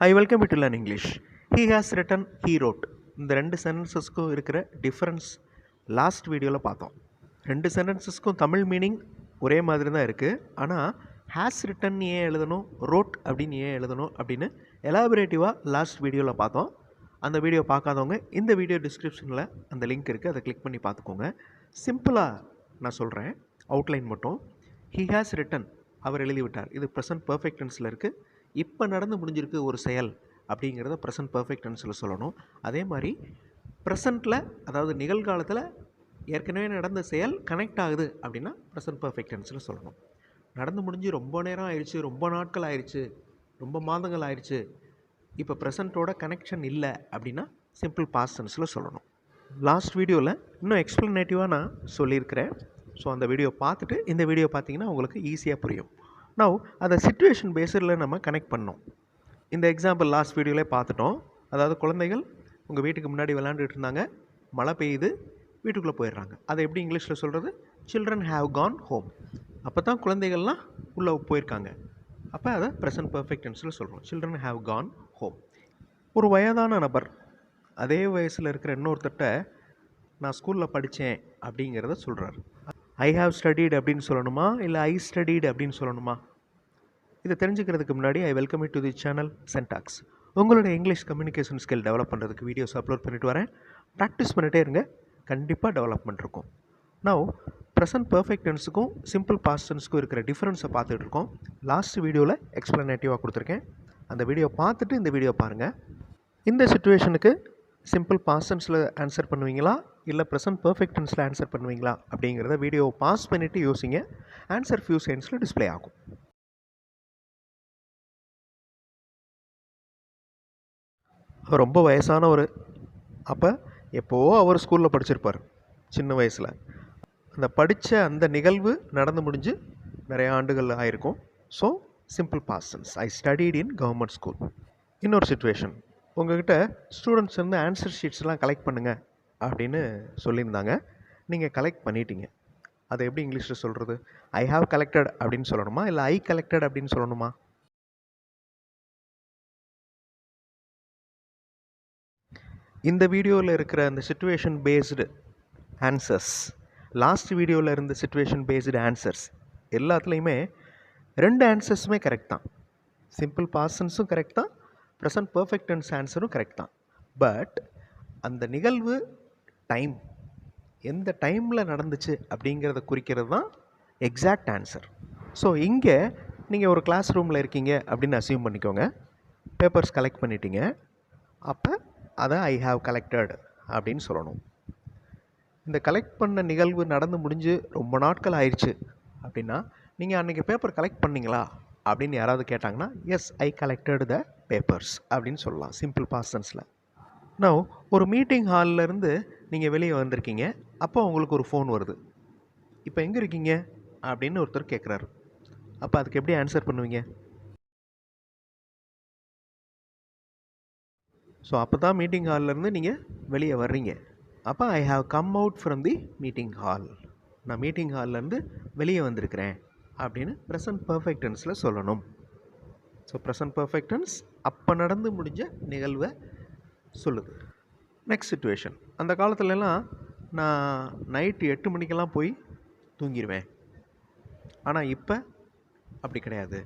I welcome it to learn English he has written he wrote இந்த ரெண்டு சென்டென்சஸ்க்கும் இருக்கிற difference last வீடியோவில் பார்த்தோம். ரெண்டு சென்டென்சஸ்க்கும் தமிழ் மீனிங் ஒரே மாதிரி தான் இருக்குது ஆனால் ஹேஸ் ரிட்டன் ஏன் எழுதணும்? ரோட் அப்படின்னு ஏன் எழுதணும்? அப்படின்னு எலாபரேட்டிவாக லாஸ்ட் வீடியோவில் பார்த்தோம். அந்த வீடியோ பார்க்காதவங்க இந்த வீடியோ டிஸ்கிரிப்ஷனில் அந்த லிங்க் இருக்குது அதை கிளிக் பண்ணி பார்த்துக்கோங்க. சிம்பிளாக நான் சொல்கிறேன் அவுட்லைன் மட்டும். ஹி ஹேஸ் ரிட்டன் அவர் எழுதிவிட்டார். இது ப்ரெசன்ட் பர்ஃபெக்ட் டென்ஸில் இருக்குது இப்போ நடந்து முடிஞ்சிருக்கு ஒரு செயல் அப்படிங்கிறத ப்ரெசன்ட் பர்ஃபெக்ட் டென்ஸில் சொல்லணும். அதே மாதிரி ப்ரெசண்ட்டில் அதாவது நிகழ்காலத்தில் ஏற்கனவே நடந்த செயல் கனெக்ட் ஆகுது அப்படின்னா ப்ரெசன்ட் பர்ஃபெக்ட் டென்ஸில் சொல்லணும். நடந்து முடிஞ்சு ரொம்ப நேரம் ஆயிடுச்சு ரொம்ப நாட்கள் ஆயிடுச்சு ரொம்ப மாதங்கள் ஆயிடுச்சு. இப்போ ப்ரெசண்ட்டோட கனெக்ஷன் இல்லை அப்படின்னா சிம்பிள் பாஸ்ட் டென்ஸில் சொல்லணும். லாஸ்ட் வீடியோவில் இன்னும் எக்ஸ்ப்ளனேட்டிவாக நான் சொல்லியிருக்கிறேன். ஸோ அந்த வீடியோ பார்த்துட்டு இந்த வீடியோ பார்த்தீங்கன்னா உங்களுக்கு ஈஸியாக புரியும். நவ் அதை சுச்சுவேஷன் பேஸில் நம்ம கனெக்ட் பண்ணோம். இந்த எக்ஸாம்பிள் லாஸ்ட் வீடியோவிலே பார்த்துட்டோம். அதாவது குழந்தைகள் உங்கள் வீட்டுக்கு முன்னாடி விளாண்டுட்டு இருந்தாங்க. மழை பெய்யுது வீட்டுக்குள்ளே போயிடுறாங்க. அதை எப்படி இங்கிலீஷில் சொல்கிறது சில்ட்ரன் ஹாவ் கான் ஹோம் அப்போ தான் குழந்தைகள்லாம் உள்ளே போயிருக்காங்க. அப்போ அதை ப்ரெசன்ட் பர்ஃபெக்ட் டென்ஸில் சொல்கிறோம் சில்ட்ரன் ஹாவ் கான் ஹோம் ஒரு வயதான நபர் அதே வயசில் இருக்கிற இன்னொருத்தட்ட நான் ஸ்கூலில் படித்தேன் அப்படிங்கிறத சொல்கிறார் ஐ ஹாவ் ஸ்டடீட் அப்படின்னு சொல்லணுமா? இல்லை ஐ ஸ்டடீட் அப்படின்னு சொல்லணுமா? இதை தெரிஞ்சுக்கிறதுக்கு முன்னாடி I welcome to the channel சென்டாக்ஸ் உங்களோட இங்கிலீஷ் கம்யூனிகேஷன் ஸ்கில் டெவலப் பண்ணுறதுக்கு வீடியோஸ் அப்லோட் பண்ணிட்டு வரேன். ப்ராக்டிஸ் பண்ணிகிட்டே இருங்க. கண்டிப்பாக டெவலப்மெண்ட் இருக்கும். நவ் ப்ரெசன்ட் பர்ஃபெக்ட் டென்ஸுக்கும் சிம்பிள் பாஸ்ட் டென்ஸுக்கும் இருக்கிற டிஃப்ரென்ஸை பார்த்துட்டு இருக்கோம். லாஸ்ட் வீடியோவில் எக்ஸ்ப்ளனேட்டிவாக கொடுத்துருக்கேன். அந்த வீடியோ பார்த்துட்டு இந்த வீடியோ பாருங்கள் இந்த சுச்சுவேஷனுக்கு சிம்பிள் பாஸ்டன்ஸில் ஆன்சர் பண்ணுவீங்களா? இல்லை ப்ரெசன்ட் பர்ஃபெக்ட் டென்ஸில் ஆன்சர் பண்ணுவீங்களா? அப்படிங்கிறத வீடியோ பாஸ் பண்ணிவிட்டு யோசிங்க. ஆன்சர் ஃபியூ செகண்ட்ஸில் டிஸ்ப்ளே ஆகும். ரொம்ப வயசானவர் அப்போ எப்போவோ அவர் ஸ்கூலில் படிச்சிருப்பார் சின்ன வயசில். அந்த படித்த அந்த நிகழ்வு நடந்து முடிஞ்சு நிறைய ஆண்டுகள் ஆயிருக்கும். So simple past tense I studied in government school இன்னொரு சுச்சுவேஷன் உங்கள்கிட்ட ஸ்டூடெண்ட்ஸ் வந்து ஆன்சர் ஷீட்ஸ்லாம் கலெக்ட் பண்ணுங்கள் அப்படின்னு சொல்லியிருந்தாங்க. நீங்கள் கலெக்ட் பண்ணிட்டீங்க. அதை எப்படி இங்கிலீஷில் சொல்கிறது ஐ ஹாவ் கலெக்டட் அப்படின்னு சொல்லணுமா? இல்லை ஐ கலெக்டட் அப்படின்னு சொல்லணுமா? இந்த வீடியோவில் இருக்கிற அந்த சுச்சுவேஷன் பேஸ்டு ஆன்சர்ஸ் லாஸ்ட் வீடியோவில் இருந்த சுச்சுவேஷன் பேஸ்டு ஆன்சர்ஸ் எல்லாத்துலேயுமே ரெண்டு ஆன்சர்ஸுமே கரெக்ட் தான். சிம்பிள் பாசன்ஸும் கரெக்ட் தான். ப்ரெசன்ட் பர்ஃபெக்ட் டென்ஸ் ஆன்சரும் கரெக்ட் தான். பட் அந்த நிகழ்வு டைம் எந்த டைமில் நடந்துச்சு அப்படிங்கிறத குறிக்கிறது தான் எக்ஸாக்ட் ஆன்சர் ஸோ இங்கே நீங்கள் ஒரு கிளாஸ் ரூமில் இருக்கீங்க அப்படின்னு அசியூம் பண்ணிக்கோங்க. பேப்பர்ஸ் கலெக்ட் பண்ணிட்டீங்க. அப்போ அதை ஐ ஹாவ் கலெக்டட் அப்படின்னு சொல்லணும். இந்த கலெக்ட் பண்ண நிகழ்வு நடந்து முடிஞ்சு ரொம்ப நாட்கள் ஆயிடுச்சு அப்படின்னா நீங்கள் அன்றைக்கி பேப்பர் கலெக்ட் பண்ணீங்களா? அப்படின்னு யாராவது கேட்டாங்கன்னா yes I collected the papers அப்படின்னு சொல்லலாம் சிம்பிள் பாஸ்டன்ஸில் நான் ஒரு மீட்டிங் ஹாலில் நீங்கள் வெளியே வந்திருக்கீங்க அப்போ உங்களுக்கு ஒரு ஃபோன் வருது. இப்போ எங்கே இருக்கீங்க? அப்படின்னு ஒருத்தர் கேட்குறாரு அப்போ அதுக்கு எப்படி ஆன்சர் பண்ணுவீங்க? ஸோ அப்போ தான் மீட்டிங் ஹால்லேருந்து நீங்கள் வெளியே வர்றீங்க. அப்போ I have come out from the meeting hall நான் மீட்டிங் ஹால்லேருந்து வெளியே வந்திருக்கிறேன். அப்படின்னு ப்ரெசன்ட் பர்ஃபெக்ட் டென்ஸில் சொல்லணும். ஸோ ப்ரெசன்ட் பர்ஃபெக்ட் டென்ஸ் அப்போ நடந்து முடிஞ்ச நிகழ்வை சொல்லுது. நெக்ஸ்ட் சுச்சுவேஷன் அந்த காலத்துலலாம் நான் நைட்டு எட்டு மணிக்கெல்லாம் போய் தூங்கிடுவேன் ஆனால் இப்போ அப்படி கிடையாது.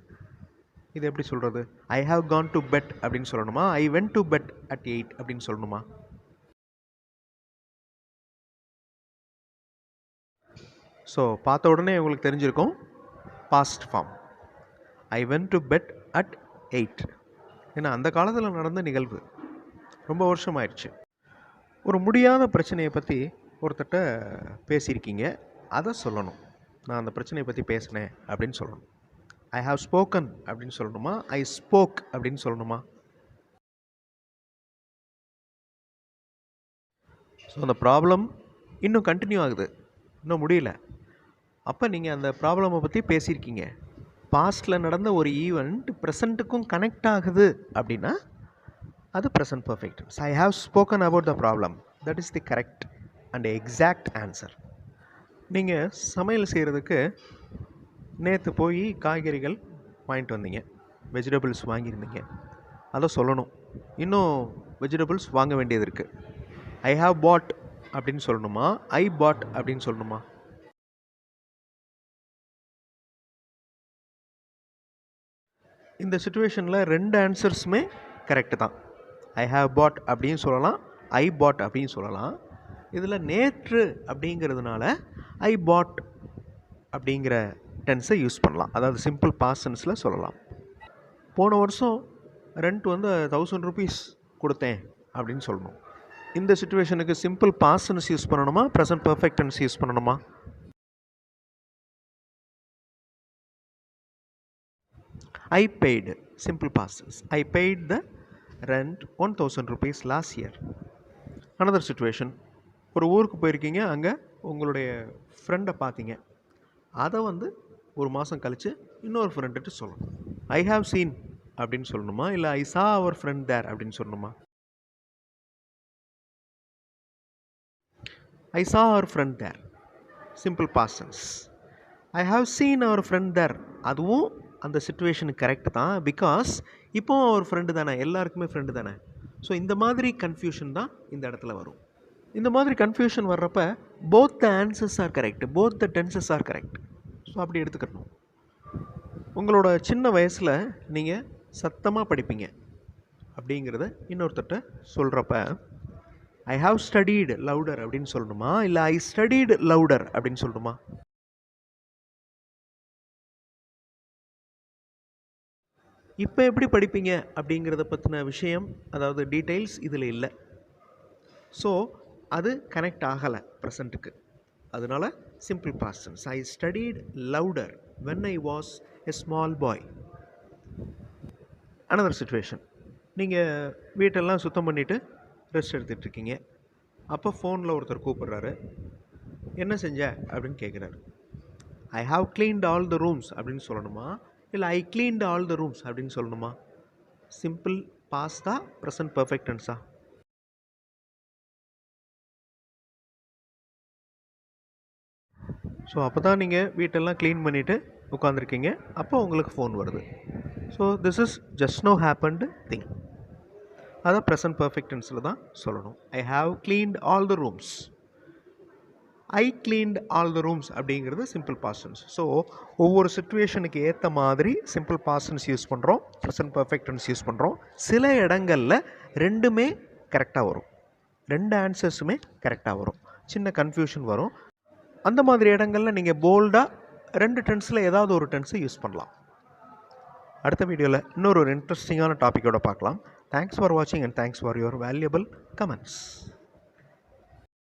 இது எப்படி சொல்கிறது I have gone to bed அப்படின்னு சொல்லணுமா? I went to bed at eight அப்படின்னு சொல்லணுமா? ஸோ பார்த்த உடனே உங்களுக்கு தெரிஞ்சிருக்கும். Past form I went to bed at eight ஏன்னா அந்த காலத்தில் நடந்த நிகழ்வு. ரொம்ப வருஷம் ஆயிடுச்சு ஒரு முடியாத பிரச்சனையை பற்றி ஒருத்தட்ட பேசியிருக்கீங்க. அதை சொல்லணும். நான் அந்த பிரச்சனையை பற்றி பேசினேன் அப்படின்னு சொல்லணும். ஐ ஹாவ் ஸ்போக்கன் அப்படின்னு சொல்லணுமா? ஐ ஸ்போக் அப்படின்னு சொல்லணுமா? ஸோ அந்த ப்ராப்ளம் இன்னும் கண்டினியூ ஆகுது. இன்னும் முடியல. அப்போ நீங்கள் அந்த ப்ராப்ளமை பற்றி பேசியிருக்கீங்க. பாஸ்டில் நடந்த ஒரு ஈவெண்ட் ப்ரெசண்ட்டுக்கும் கனெக்ட் ஆகுது அப்படின்னா அது present perfect I have spoken about the problem that is the correct and exact answer நீங்கள் சமையல் செய்கிறதுக்கு நேற்று போய் காய்கறிகள் வாங்கிட்டு வந்தீங்க. வெஜிடபிள்ஸ் வாங்கியிருந்தீங்க. அதை சொல்லணும். இன்னும் வெஜிடபிள்ஸ் வாங்க வேண்டியது இருக்குது ஐ ஹாவ் பாட் அப்படின்னு சொல்லணுமா? ஐ பாட் அப்படின்னு சொல்லணுமா? இந்த சுச்சுவேஷனில் ரெண்டு ஆன்சர்ஸுமே கரெக்டு தான். ஐ ஹாவ் பாட் அப்படின்னு சொல்லலாம் ஐ பாட் அப்படின்னு சொல்லலாம். இதில் நேற்று அப்படிங்கிறதுனால ஐ பாட் அப்படிங்கிற டென்ஸை யூஸ் பண்ணலாம். அதாவது சிம்பிள் பாசன்ஸில் சொல்லலாம். போன வருஷம் ரெண்ட் வந்து தௌசண்ட் ருபீஸ் கொடுத்தேன் அப்படின்னு சொல்லணும். இந்த சுச்சுவேஷனுக்கு சிம்பிள் பாசன்ஸ் யூஸ் பண்ணணுமா? ப்ரெசன்ட் பர்ஃபெக்ட் டென்ஸ் யூஸ் பண்ணணுமா? I paid. Simple I I paid the rent 1000 rupees last year. Another situation. ஒரு ஊருக்கு போயிருக்கீங்க அங்கே உங்களுடைய ஃப்ரெண்டை பார்த்தீங்க. அதை வந்து ஒரு மாதம் கழித்து இன்னொரு ஃப்ரெண்டுட்டு சொல்லணும். ஐ ஹாவ் சீன் அப்படின்னு சொல்லணுமா? இல்லை ஐ சா அவர் ஃப்ரெண்ட் தேர் அப்படின்னு சொல்லணுமா? I saw our friend there simple past tense I have seen our friend there அதுவும் அந்த சுச்சுவேஷனுக்கு கரெக்ட் தான். பிகாஸ் இப்போவும் அவர் ஃப்ரெண்டு தானே. எல்லாருக்குமே ஃப்ரெண்டு தானே. ஸோ இந்த மாதிரி கன்ஃபியூஷன் தான் இந்த இடத்துல வரும். இந்த மாதிரி கன்ஃபியூஷன் வர்றப்ப both the answers are correct both the tenses are correct so அப்படி எடுத்துக்கணும். உங்களோட சின்ன வயசில் நீங்கள் சத்தமாக படிப்பீங்க. அப்படிங்கிறத இன்னொருத்தட்ட சொல்கிறப்ப ஐ ஹாவ் ஸ்டடீடு லவுடர் அப்படின்னு சொல்லணுமா? இல்லை ஐ ஸ்டடீடு லவுடர் அப்படின்னு சொல்லணுமா? இப்போ எப்படி படிப்பீங்க அப்படிங்கிறத பற்றின விஷயம் அதாவது டீட்டெயில்ஸ் இதில் இல்லை. ஸோ அது கனெக்ட் ஆகலை ப்ரெசண்ட்டுக்கு அதனால simple past tense I studied louder when I was a small boy another situation நீங்கள் வீட்டெல்லாம் சுத்தம் பண்ணிவிட்டு ரெஸ்ட் எடுத்துகிட்ருக்கீங்க அப்போ ஃபோனில் ஒருத்தர் கூப்பிட்றாரு. என்ன செஞ்ச? அப்படின்னு கேட்குறாரு I have cleaned all the rooms அப்படின்னு சொல்லணுமா? இல்லை I cleaned all the rooms அப்படின்னு சொல்லணுமா? சிம்பிள் பாஸ்தா ப்ரெசன்ட் பர்ஃபெக்ட் டென்ஸா ஸோ அப்போ தான் நீங்கள் வீட்டெல்லாம் க்ளீன் பண்ணிவிட்டு உட்காந்துருக்கீங்க அப்போ உங்களுக்கு ஃபோன் வருது. So this is just no happened thing அதை ப்ரெசன்ட் பர்ஃபெக்ட் டென்ஸில் தான் சொல்லணும். I have cleaned all the rooms I cleaned all the rooms அப்படிங்கிறது சிம்பிள் பாஸ்டன்ஸ் ஸோ ஒவ்வொரு சுச்சுவேஷனுக்கு ஏற்ற மாதிரி சிம்பிள் பாஸ்டன்ஸ் யூஸ் பண்ணுறோம் ப்ரெசன்ட் பர்ஃபெக்ட் டென்ஸ் யூஸ் பண்ணுறோம் சில இடங்களில் ரெண்டுமே கரெக்டாக வரும். ரெண்டு ஆன்சர்ஸுமே கரெக்டாக வரும். சின்ன கன்ஃபியூஷன் வரும். அந்த மாதிரி இடங்களில் நீங்கள் போல்டாக ரெண்டு டென்ஸில் ஏதாவது ஒரு டென்ஸை யூஸ் பண்ணலாம். அடுத்த வீடியோவில் இன்னொரு ஒரு இன்ட்ரெஸ்டிங்கான டாப்பிக்கோட பார்க்கலாம். தேங்க்ஸ் ஃபார் வாட்சிங் and thanks for your valuable comments